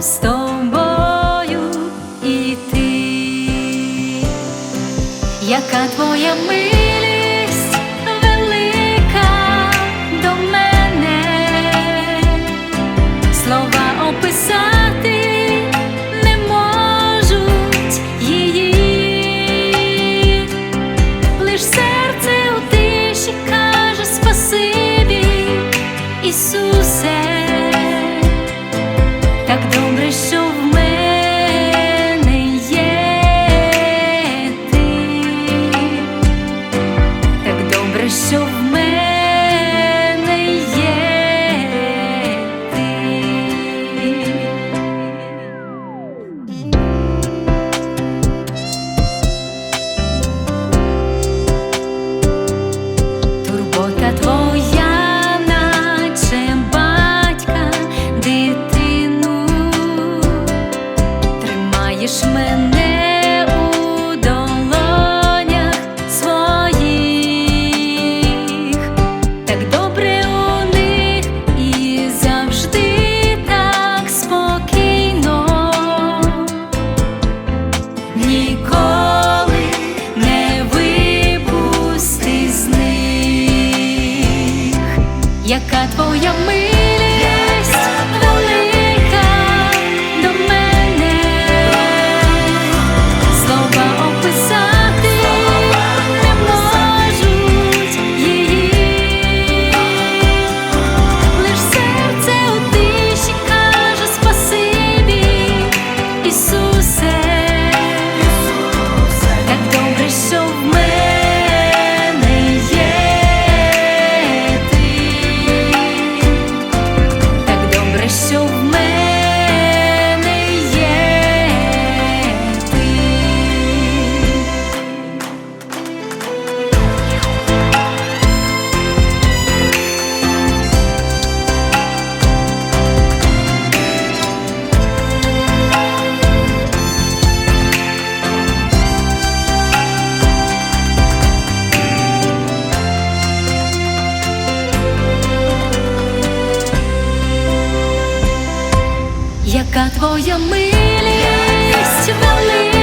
з тобою іти, яка твоя милість велика до мене, слова описати. Мене у своїх, так добре у них і завжди так спокійно. Ніколи не випусти з них, яка твоя милість Яка твоя милість велика